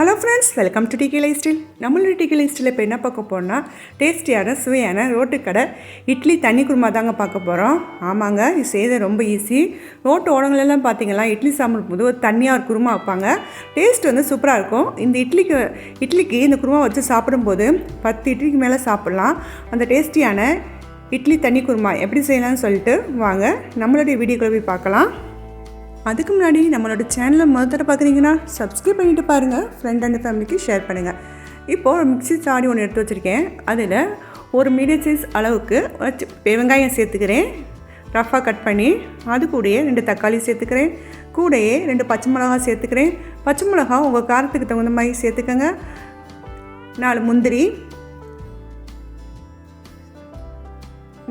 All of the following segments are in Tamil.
ஹலோ ஃப்ரெண்ட்ஸ் வெல்கம் டு டிகிலை ஸ்டில் நம்மளோட டிகிலை ஸ்டில் இப்போ என்ன பார்க்க போறோம்னா டேஸ்டியான சுவையான ரோட்டு கடை இட்லி தண்ணி குருமா தாங்க பார்க்க போகிறோம் ஆமாங்க இது செய்த ரொம்ப ஈஸி ரோட்டு ஓடங்களெல்லாம் பார்த்தீங்கன்னா இட்லி சாம்பார் போது ஒரு தண்ணியாக ஒரு குருமா வைப்பாங்க. டேஸ்ட் வந்து சூப்பராக இருக்கும். இந்த இட்லிக்கு இட்லிக்கு இந்த குருமா வச்சு சாப்பிடும்போது பத்து இட்லிக்கு மேலே சாப்பிட்லாம். அந்த டேஸ்டியான இட்லி தண்ணி குருமா எப்படி செய்யலாம்னு சொல்லிட்டு வாங்க நம்மளுடைய வீடியோக்குள்ள போய் பார்க்கலாம். அதுக்கு முன்னாடி நம்மளோட சேனலை முதல் தடவை பார்க்குறீங்கன்னா சப்ஸ்கிரைப் பண்ணிட்டு பாருங்கள் ஃப்ரெண்ட் அண்ட் ஃபேமிலிக்கு ஷேர் பண்ணுங்கள் இப்போது மிக்சி மிக்ஸி சாடி ஒன்று எடுத்து வச்சுருக்கேன். அதில் ஒரு மீடியம் சைஸ் அளவுக்கு வச்சு வெங்காயம் சேர்த்துக்கிறேன். ரஃபாக கட் பண்ணி அது கூடயே ரெண்டு தக்காளி சேர்த்துக்கிறேன். கூடையே ரெண்டு பச்சை மிளகா சேர்த்துக்கிறேன். பச்சை மிளகா உங்கள் காரத்துக்கு தகுந்த மாதிரி சேர்த்துக்கோங்க. நாலு முந்திரி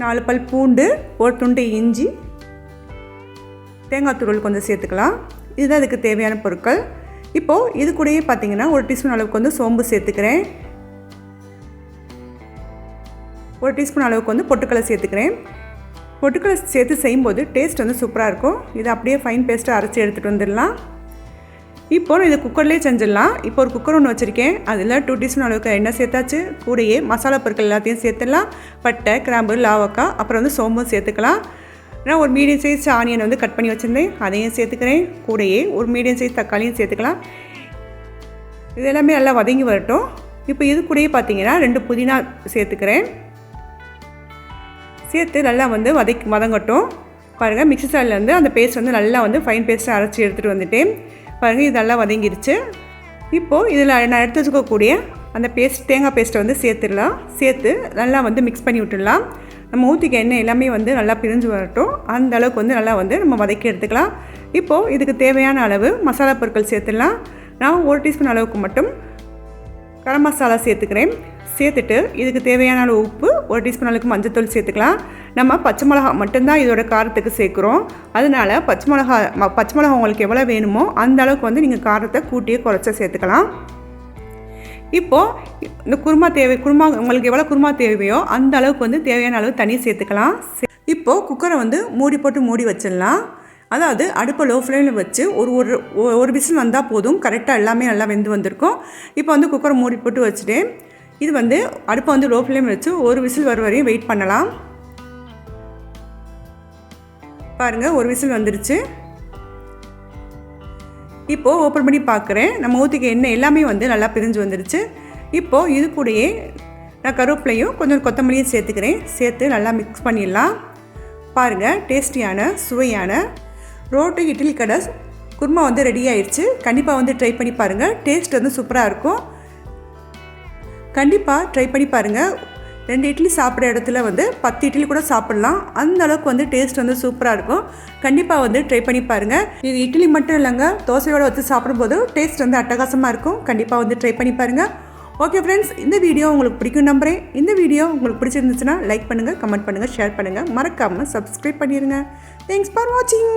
நாலு பல் பூண்டு ஒரு துண்டு இஞ்சி தேங்காய் துருள் கொஞ்சம் சேர்த்துக்கலாம். இதுதான் அதுக்கு தேவையான பொருட்கள். இப்போது இது கூடயே பார்த்தீங்கன்னா ஒரு டீஸ்பூன் அளவுக்கு வந்து சோம்பு சேர்த்துக்கிறேன். ஒரு டீஸ்பூன் அளவுக்கு வந்து பொட்டுக்கலை சேர்த்துக்கிறேன். பொட்டுக்கலை சேர்த்து செய்யும்போது டேஸ்ட் வந்து சூப்பராக இருக்கும். இதை அப்படியே ஃபைன் பேஸ்ட்டாக அரைச்சி எடுத்துகிட்டு வந்துடலாம். இப்போ இதை குக்கர்லேயே செஞ்சிடலாம். இப்போ ஒரு குக்கர் ஒன்று வச்சுருக்கேன். அதில் டூ டீஸ்பூன் அளவுக்கு எண்ணெய் சேர்த்தாச்சு. கூடயே மசாலா பொருட்கள் எல்லாத்தையும் சேர்த்துடலாம். பட்டை கிராம்பு லாவக்காய் அப்புறம் வந்து சோம்பும் சேர்த்துக்கலாம். நான் ஒரு மீடியம் சைஸ் ஆனியன் வந்து கட் பண்ணி வச்சுருந்தேன். அதையும் சேர்த்துக்கிறேன். கூடயே ஒரு மீடியம் சைஸ் தக்காளியும் சேர்த்துக்கலாம். இது எல்லாமே நல்லா வதங்கி வரட்டும். இப்போ இது கூடயே பார்த்தீங்கன்னா ரெண்டு புதினா சேர்த்துக்கிறேன். சேர்த்து நல்லா வந்து வதக்கி வதங்கட்டும். பாருங்கள் மிக்சி சாலிலேருந்து அந்த பேஸ்ட் வந்து நல்லா வந்து ஃபைன் பேஸ்ட்டாக அரைச்சி எடுத்துகிட்டு வந்துட்டேன். பாருங்கள் இது நல்லா வதங்கிருச்சு. இப்போது இதில் நான் எடுத்து வச்சுக்கக்கூடிய அந்த பேஸ்ட் தேங்காய் பேஸ்ட்டை வந்து சேர்த்துடலாம். சேர்த்து நல்லா வந்து மிக்ஸ் பண்ணி விட்டுடலாம். நம்ம ஊற்றிக்க எண்ணெய் எல்லாமே வந்து நல்லா பிரிஞ்சு வரட்டும். அந்த அளவுக்கு வந்து நல்லா வந்து நம்ம வதக்கி எடுத்துக்கலாம். இப்போது இதுக்கு தேவையான அளவு மசாலா பொருட்கள் சேர்த்துடலாம். நான் ஒரு டீஸ்பூன் அளவுக்கு மட்டும் கரம் மசாலா சேர்த்துக்கிறேன். சேர்த்துட்டு இதுக்கு தேவையான அளவு உப்பு ஒரு டீஸ்பூன் அளவுக்கு மஞ்சத்தூள் சேர்த்துக்கலாம். நம்ம பச்சை மிளகா மட்டும்தான் இதோட காரத்துக்கு சேர்க்குறோம். அதனால் பச்சை மிளகா பச்சை மிளகா உங்களுக்கு எவ்வளோ வேணுமோ அந்த அளவுக்கு வந்து நீங்கள் காரத்தை கூட்டியே குறைச்சா சேர்த்துக்கலாம். இப்போது இந்த குருமா தேவை குருமா உங்களுக்கு எவ்வளோ குருமா தேவையோ அந்த அளவுக்கு வந்து தேவையான அளவு தண்ணி சேர்த்துக்கலாம். இப்போது குக்கரை வந்து மூடி போட்டு மூடி வச்சிடலாம். அதாவது அடுப்பை லோ ஃப்ளேமில் வச்சு ஒரு ஒரு ஒரு விசில் வந்தால் போதும். கரெக்டாக எல்லாமே நல்லா வெந்து வந்திருக்கும். இப்போ வந்து குக்கரை மூடி போட்டு வச்சுட்டேன். இது வந்து அடுப்பை வந்து லோ ஃப்ளேமில் வச்சு ஒரு விசில் வர வரையும் வெயிட் பண்ணலாம். பாருங்கள் ஒரு விசில் வந்துருச்சு. இப்போது ஓப்பன் பண்ணி பார்க்குறேன். நம்ம ஊற்றிக்க எண்ணெய் எல்லாமே வந்து நல்லா பிரிஞ்சு வந்துருச்சு. இப்போது இது கூடயே நான் கருவேப்பிலையும் கொஞ்சம் கொத்தமல்லியும் சேர்த்துக்கிறேன். சேர்த்து நல்லா மிக்ஸ் பண்ணிடலாம். பாருங்கள் டேஸ்டியான சுவையான ரோட்டு இட்லி கடை குருமா வந்து ரெடி ஆயிடுச்சு கண்டிப்பாக வந்து ட்ரை பண்ணி பாருங்கள் டேஸ்ட் வந்து சூப்பராக இருக்கும். கண்டிப்பாக ட்ரை பண்ணி பாருங்கள் ரெண்டு இட்லி சாப்பிட்ற இடத்துல வந்து பத்து இட்லி கூட சாப்பிட்லாம். அந்த அளவுக்கு வந்து டேஸ்ட் வந்து சூப்பராக இருக்கும். கண்டிப்பாக வந்து ட்ரை பண்ணி பாருங்கள் இது இட்லி மட்டும் இல்லைங்க தோசையோடு வச்சு சாப்பிடும்போது டேஸ்ட் வந்து அட்டகாசமாக இருக்கும். கண்டிப்பாக வந்து ட்ரை பண்ணி பாருங்கள் ஓகே ஃப்ரெண்ட்ஸ் இந்த வீடியோ உங்களுக்கு பிடிக்கும் நம்புறேன். இந்த வீடியோ உங்களுக்கு பிடிச்சிருந்துச்சுன்னா லைக் பண்ணுங்கள் கமெண்ட் பண்ணுங்கள் ஷேர் பண்ணுங்கள் மறக்காமல் சப்ஸ்கிரைப் பண்ணிடுங்க தேங்க்ஸ் ஃபார் வாட்சிங்